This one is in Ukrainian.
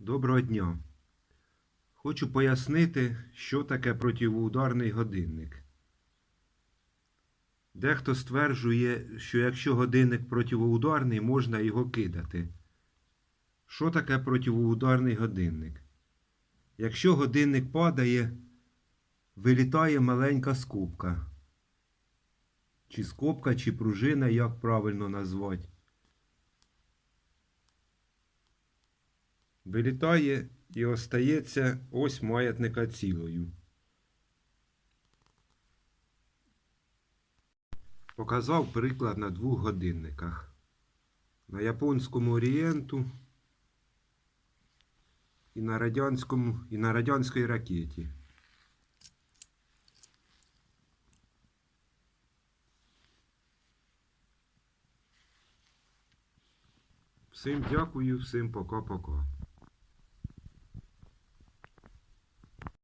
Доброго дня. Хочу пояснити, що таке противоударний годинник. Дехто стверджує, що якщо годинник противоударний, можна його кидати. Що таке противоударний годинник? Якщо годинник падає, вилітає маленька скобка. Чи скобка, чи пружина, як правильно назвати. Вилітає і остається ось маятника цілою. Показав приклад на двох годинниках. На японському орієнту і на радянському, і на радянській ракеті. Всім дякую, всім пока-пока.